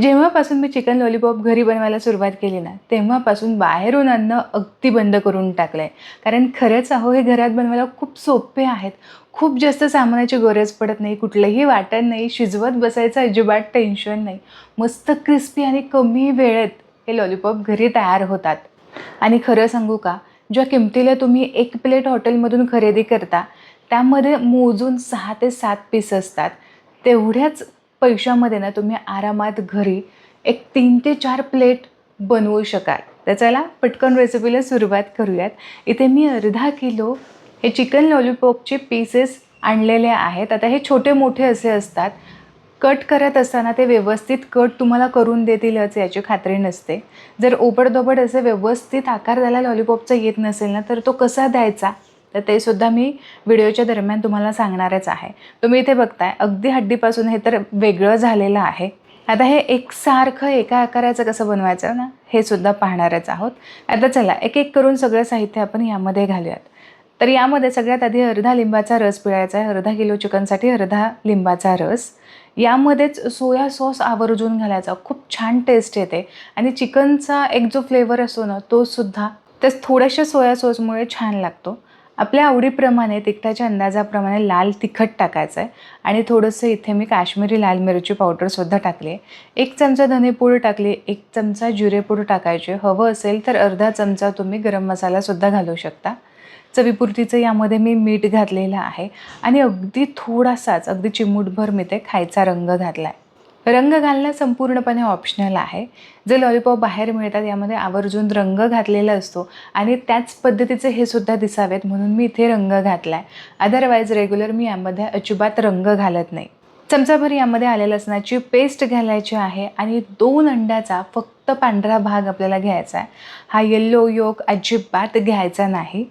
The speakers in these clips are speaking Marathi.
जेव्हापासून मी चिकन लॉलीपॉप घरी बनवायला सुरुवात केली ना तेव्हापासून बाहेरून अन्न अगदी बंद करून टाकलं आहे कारण खरंच अहो हे घरात बनवायला खूप सोपे आहेत. खूप जास्त सामानाची गरज पडत नाही कुठलंही वाटण नाही शिजवत बसायचं अजिबात टेन्शन नाही. मस्त क्रिस्पी आणि कमी वेळेत हे लॉलीपॉप घरी तयार होतात. आणि खरं सांगू का ज्या किमतीला तुम्ही एक प्लेट हॉटेलमधून खरेदी करता त्यामध्ये मोजून सहा ते सात पीस असतात. तेवढ्याच पैशामध्ये ना तुम्ही आरामात घरी एक तीन ते चार प्लेट बनवू शकाल. तर चला पटकन रेसिपीला सुरुवात करूयात. इथे मी अर्धा किलो हे चिकन लॉलीपॉपचे पीसेस आणलेले आहेत. आता हे छोटे मोठे असे असतात. कट करत असताना ते व्यवस्थित कट तुम्हाला करून देतीलच याची खात्री नसते. जर ओबडधोबड असे व्यवस्थित आकार त्याला लॉलीपॉपचा येत नसेल ना तर तो कसा द्यायचा? तर ते सुद्धा मी व्हिडिओच्या दरम्यान तुम्हाला सांगणारच आहे. तुम्ही इथे बघताय अगदी हड्डीपासून हे तर वेगळं झालेलं आहे. आता हे एकसारखं एका आकाराचं कसं बनवायचं ना हे सुद्धा पाहणारच आहोत. आता चला एक एक करून सगळं साहित्य आपण यामध्ये घालूयात. तर यामध्ये सगळ्यात आधी अर्धा लिंबाचा रस पिळायचा आहे अर्धा किलो चिकनसाठी अर्धा लिंबाचा रस. यामध्येच सोया सॉस आवर्जून घालायचा खूप छान टेस्ट येते. आणि चिकनचा एक जो फ्लेवर असतो ना तो सुद्धा थोड्याशा सोया सॉसमुळे छान लागतो. आपल्या आवडीप्रमाणे तिखटाच्या अंदाजाप्रमाणे लाल तिखट टाकायचं आहे आणि थोडंसं इथे मी काश्मीरी लाल मिरची पावडरसुद्धा टाकली आहे. एक चमचा धनेपूड टाकली एक चमचा जिरेपूड टाकायचे. हवं असेल तर अर्धा चमचा तुम्ही गरम मसालासुद्धा घालू शकता. चवीपुरतीचं यामध्ये मी मीठ घातलेलं आहे. आणि अगदी थोडासाच अगदी चिमूटभर मी ते खायचा रंग घातला आहे रंग घालणं संपूर्णपणे ऑप्शनल आहे. जे लॉलीपॉप बाहेर मिळतात यामध्ये आवर्जून रंग घातलेला असतो आणि त्याच पद्धतीचे हे सुद्धा दिसावेत म्हणून मी इथे रंग घातला आहे अदरवाईज रेग्युलर मी यामध्ये अजिबात रंग घालत नाही. चमचाभर यामध्ये आलेलं लसणाची पेस्ट घालायची आहे आणि दोन अंड्याचा फक्त पांढरा भाग आपल्याला घ्यायचा आहे. हा येल्लो योग अजिबात घ्यायचा नाही.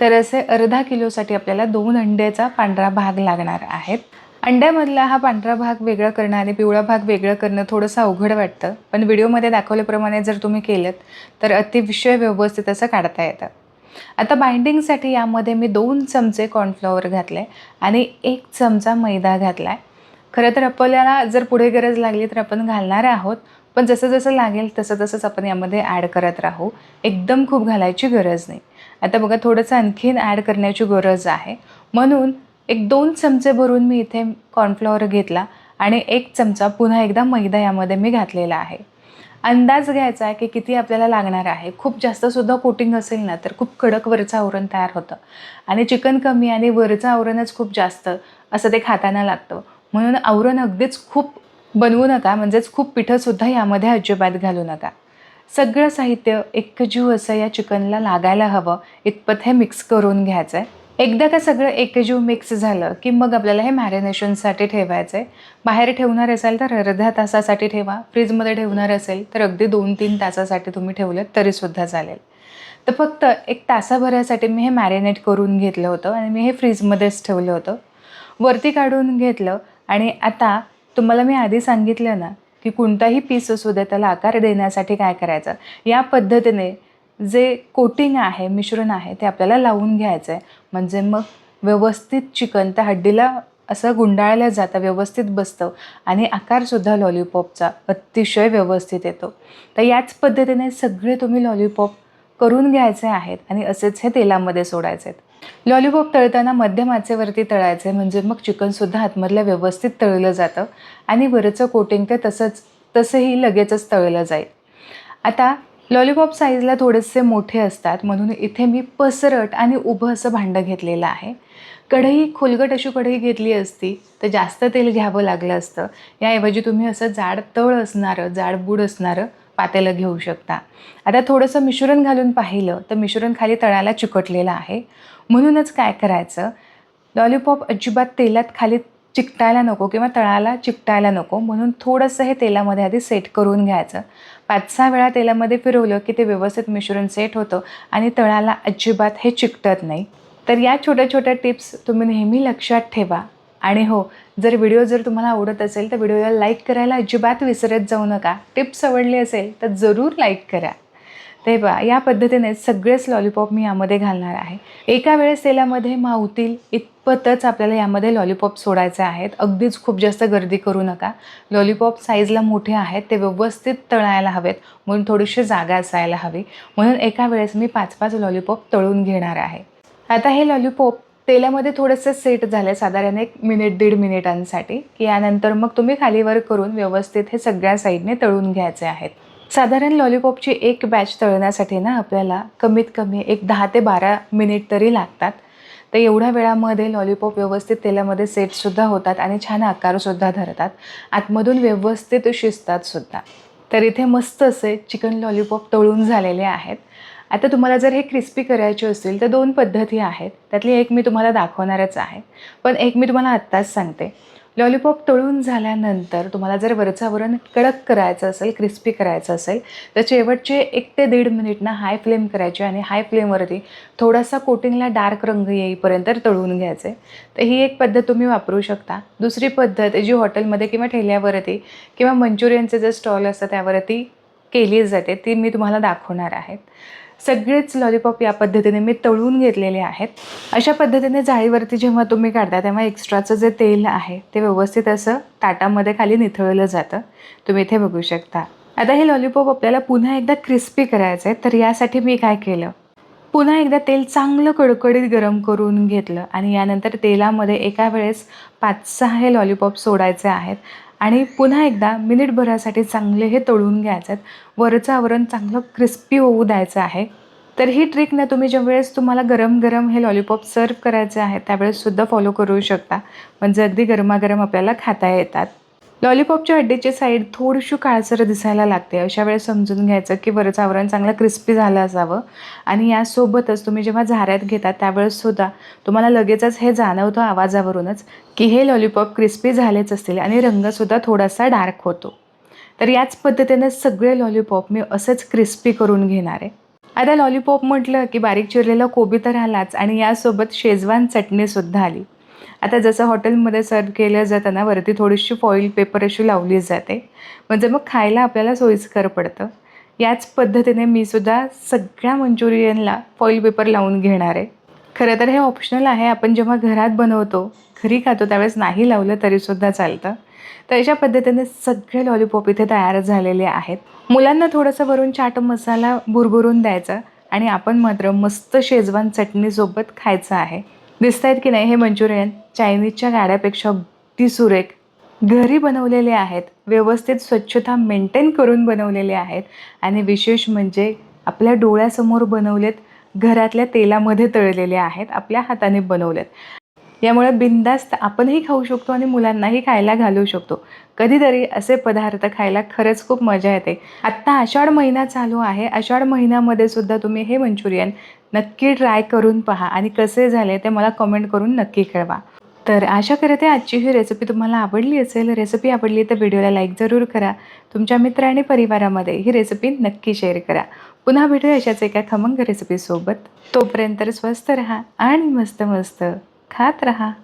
तर असे अर्धा किलोसाठी आपल्याला दोन अंड्याचा पांढरा भाग लागणार आहेत. अंड्यामधला हा पांढरा भाग वेगळा करणं आणि पिवळा भाग वेगळं करणं थोडंसं अवघड वाटतं पण व्हिडिओमध्ये दाखवल्याप्रमाणे जर तुम्ही केलं तर अतिशय व्यवस्थित असं काढता येतं. आता बाइंडिंगसाठी यामध्ये मी दोन चमचे कॉर्नफ्लॉवर घातले आणि एक चमचा मैदा घातला आहे खरं तर आपल्याला जर पुढे गरज लागली तर आपण घालणार आहोत पण जसं जसं लागेल तसं तसंच आपण यामध्ये ॲड करत राहू. एकदम खूप घालायची गरज नाही. आता बघा थोडंसं आणखीन ॲड करण्याची गरज आहे. म्हणून एक दोन चमचे भरून मी इथे कॉर्नफ्लॉवर घेतला आणि एक चमचा पुन्हा एकदा मैदा यामध्ये मी घातलेला आहे. अंदाज घ्यायचा आहे की किती आपल्याला लागणार आहे. खूप जास्तसुद्धा कोटिंग असेल ना तर खूप कडक वरचं आवरण तयार होतं. आणि चिकन कमी आणि वरचं आवरणच खूप जास्त असं ते खाताना लागतं. म्हणून आवरण अगदीच खूप बनवू नका म्हणजेच खूप पिठंसुद्धा यामध्ये अजिबात घालू नका. सगळं साहित्य एकजीव असं या चिकनला लागायला हवं इतपत हे मिक्स करून घ्यायचं आहे एकदा का सगळं एकजीव मिक्स झालं की मग आपल्याला हे मॅरिनेशनसाठी ठेवायचं आहे बाहेर ठेवणार असाल तर अर्ध्या तासासाठी ठेवा. फ्रीजमध्ये ठेवणार असेल तर अगदी दोन तीन तासासाठी तुम्ही ठेवलं तरीसुद्धा चालेल. तर फक्त एक तासाभरासाठी मी हे मॅरिनेट करून घेतलं होतं आणि मी हे फ्रीजमध्येच ठेवलं होतं. वरती काढून घेतलं आणि आता तुम्हाला मी आधी सांगितलं ना की कोणताही पीस असू दे त्याला आकार देण्यासाठी काय करायचं? या पद्धतीने जे कोटिंग आहे मिश्रण आहे ते आपल्याला लावून घ्यायचं आहे म्हणजे मग व्यवस्थित चिकन त्या हड्डीला असं गुंडाळलं जातं व्यवस्थित बसतं. आणि आकारसुद्धा लॉलीपॉपचा अतिशय व्यवस्थित येतो. तर याच पद्धतीने सगळे तुम्ही लॉलीपॉप करून घ्यायचे आहेत आणि असेच हे तेलामध्ये सोडायचे आहेत लॉलीपॉप तळताना मध्यम आचेवरती तळायचे म्हणजे मग चिकनसुद्धा आतमधलं व्यवस्थित तळलं जातं. आणि वरचं कोटिंग ते तसंच तसंही लगेचच तळलं जाईल. आता लॉलीपॉप साईजला थोडेसे मोठे असतात म्हणून इथे मी पसरट आणि उभं असं भांडं घेतलेलं आहे. कढई खोलगट अशी कढई घेतली असती तर जास्त तेल घ्यावं लागलं असतं. याऐवजी तुम्ही असं जाड तळ असणारं जाड बूड असणारं पातेलं घेऊ शकता. आता थोडंसं मिश्रण घालून पाहिलं तर मिश्रण खाली तळाला चिकटलेलं आहे. म्हणूनच काय करायचं? लॉलीपॉप अजिबात तेलात खाली चिकटायला नको किंवा तळाला चिकटायला नको. म्हणून थोडंसं हे तेलामध्ये आधी सेट करून घ्यायचं. पाच सहा वेळा तेलामध्ये फिरवलं की ते व्यवस्थित मिश्रण सेट होतं आणि तळाला अजिबात हे चिकटत नाही. तर या छोट्या छोट्या टिप्स तुम्ही नेहमी लक्षात ठेवा. आणि हो जर व्हिडिओ जर तुम्हाला आवडत असेल तर व्हिडिओला लाईक करायला अजिबात विसरत जाऊ नका. टिप्स आवडली असेल तर जरूर लाईक करा. ते बा या पद्धतीने सगळेच लॉलीपॉप मी यामध्ये घालणार आहे. एका वेळेस तेलामध्ये मावतील इतपतच आपल्याला यामध्ये लॉलीपॉप सोडायचे आहेत. अगदीच खूप जास्त गर्दी करू नका. लॉलीपॉप साईजला मोठे आहेत ते व्यवस्थित तळायला हवेत म्हणून थोडीशी जागा असायला हवी. म्हणून एका वेळेस मी पाच पाच लॉलीपॉप तळून घेणार आहे. आता हे लॉलीपॉप तेलामध्ये थोडंसं सेट झालं साधारण एक मिनिट दीड मिनिटांसाठी की यानंतर मग तुम्ही खालीवर करून व्यवस्थित हे सगळ्या साईडने तळून घ्यायचे आहेत. साधारण लॉलीपॉपची एक बॅच तळण्यासाठी ना आपल्याला कमीत कमी एक दहा ते बारा मिनिट तरी लागतात. तर एवढ्या वेळामध्ये लॉलीपॉप व्यवस्थित तेलामध्ये सेटसुद्धा होतात आणि छान आकारसुद्धा धरतात. आतमधून व्यवस्थित शिजतातसुद्धा तर इथे मस्त असे चिकन लॉलीपॉप तळून झालेले आहेत. आता तुम्हाला जर हे क्रिस्पी करायचे असतील तर दोन पद्धती आहेत. त्यातली एक मी तुम्हाला दाखवणारच आहे. पण एक मी तुम्हाला आत्ताच सांगते. लॉलीपॉप तळून झाल्यानंतर तुम्हाला जर वरचावरण कडक करायचं असेल क्रिस्पी करायचं असेल तर शेवटचे एक ते दीड मिनिट ना हाय फ्लेम करायचे आणि हाय फ्लेमवरती थोडासा कोटिंगला डार्क रंग येईपर्यंत तळून घ्यायचे. तर ही एक पद्धत तुम्ही वापरू शकता. दुसरी पद्धत जी हॉटेलमध्ये किंवा ठेल्यावरती किंवा मंचुरियनचे जे स्टॉल असतात त्यावरती केली जाते ती मी तुम्हाला दाखवणार आहेत. सगळेच लॉलीपॉप या पद्धतीने मी तळून घेतलेले आहेत. अशा पद्धतीने जाळीवरती जेव्हा तुम्ही काढता तेव्हा एक्स्ट्राचं जे तेल आहे ते व्यवस्थित असं ताटामध्ये खाली निथळलं जातं. तुम्ही इथे बघू शकता. आता हे लॉलीपॉप आपल्याला पुन्हा एकदा क्रिस्पी करायचं आहे तर यासाठी मी काय केलं? पुन्हा एकदा तेल चांगलं कडकडीत गरम करून घेतलं आणि यानंतर तेलामध्ये एका वेळेस पाच सहा हे लॉलीपॉप सोडायचे आहेत. आणि पुन्हा एकदा मिनिटभरासाठी चांगले हे तळून घ्यायचे आहेत वरचं आवरण चांगलं क्रिस्पी होऊ द्यायचं आहे. तर ही ट्रिक ना तुम्ही ज्यावेळेस तुम्हाला गरम गरम हे लॉलीपॉप सर्व करायचे आहे त्यावेळेससुद्धा फॉलो करू शकता. म्हणजे अगदी गरमागरम आपल्याला खाता येतात. लॉलीपॉपच्या हड्डीची साईड थोडीशी काळसर दिसायला लागते. अशा वेळेस समजून घ्यायचं की वरचं आवरण चांगलं क्रिस्पी झालं असावं. आणि यासोबतच तुम्ही जेव्हा झाऱ्यात घेता त्यावेळेससुद्धा तुम्हाला लगेचच हे जाणवतं आवाजावरूनच की हे लॉलीपॉप क्रिस्पी झालेच असतील आणि रंगसुद्धा थोडासा डार्क होतो. तर याच पद्धतीने सगळे लॉलीपॉप मी असंच क्रिस्पी करून घेणार आहे. आता लॉलीपॉप म्हटलं की बारीक चिरलेला कोबी तर आलाच आणि यासोबत शेजवान चटणीसुद्धा आली. आता जसं हॉटेलमध्ये सर्व केलं जातं ना वरती थोडीशी फॉईल पेपर अशी लावली जाते. म्हणजे मग खायला आपल्याला सोयीस्कर पडतं. याच पद्धतीने मी सुद्धा सगळ्या मंचुरियनला फॉईल पेपर लावून घेणार आहे. खरं तर हे ऑप्शनल आहे. आपण जेव्हा घरात बनवतो घरी खातो त्यावेळेस नाही लावलं तरीसुद्धा चालतं. तर अशा पद्धतीने सगळे लॉलीपॉप इथे तयार झालेले आहेत. मुलांना थोडंसं वरून चाट मसाला भुरभुरून द्यायचा आणि आपण मात्र मस्त शेजवान चटणीसोबत खायचं आहे. दिसत आहेत की नाही हे मंचुरियन चायनीजच्या गाड्यापेक्षा अगदी सुरेख. घरी बनवलेले आहेत व्यवस्थित स्वच्छता मेंटेन करून बनवलेले आहेत आणि विशेष म्हणजे आपल्या डोळ्यासमोर बनवलेत घरातल्या तेलामध्ये तळलेले आहेत आपल्या हाताने बनवलेत. यामुळे बिंदास्त आपणही खाऊ शकतो आणि मुलांनाही खायला घालू शकतो. कधीतरी असे पदार्थ खायला खरंच खूप मजा येते. आत्ता आषाढ महिना चालू आहे. आषाढ महिन्यामध्ये सुद्धा तुम्ही हे मंचुरियन नक्की ट्राय करून पहा आणि कसे झाले ते मला कमेंट करून नक्की कळवा. तर आशा करते आजची ही रेसिपी तुम्हाला आवडली असेल. रेसिपी आवडली तर व्हिडिओला लाईक जरूर करा. तुमच्या मित्र आणि परिवारामध्ये ही रेसिपी नक्की शेअर करा. पुन्हा भेटूया अशाच एका खमंग रेसिपीसोबत तोपर्यंत स्वस्त रहा आणि मस्त मस्त. खात रहा।